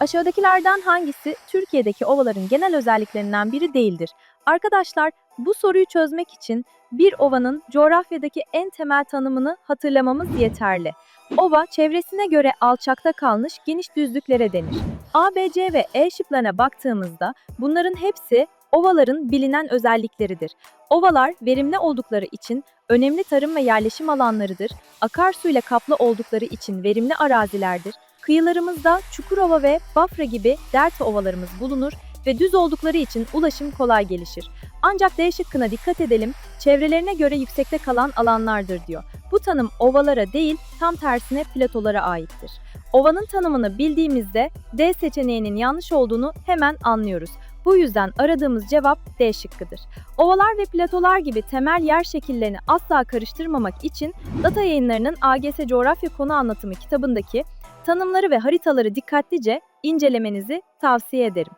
Aşağıdakilerden hangisi Türkiye'deki ovaların genel özelliklerinden biri değildir? Arkadaşlar, bu soruyu çözmek için bir ovanın coğrafyadaki en temel tanımını hatırlamamız yeterli. Ova, çevresine göre alçakta kalmış geniş düzlüklere denir. A, B, C ve E şıklarına baktığımızda bunların hepsi ovaların bilinen özellikleridir. Ovalar verimli oldukları için önemli tarım ve yerleşim alanlarıdır. Akarsuyla kaplı oldukları için verimli arazilerdir. Kıyılarımızda Çukurova ve Bafra gibi delta ovalarımız bulunur ve düz oldukları için ulaşım kolay gelişir. Ancak D şıkkına dikkat edelim, çevrelerine göre yüksekte kalan alanlardır diyor. Bu tanım ovalara değil, tam tersine platolara aittir. Ovanın tanımını bildiğimizde D seçeneğinin yanlış olduğunu hemen anlıyoruz. Bu yüzden aradığımız cevap D şıkkıdır. Ovalar ve platolar gibi temel yer şekillerini asla karıştırmamak için Data Yayınları'nın AGS Coğrafya Konu Anlatımı kitabındaki tanımları ve haritaları dikkatlice incelemenizi tavsiye ederim.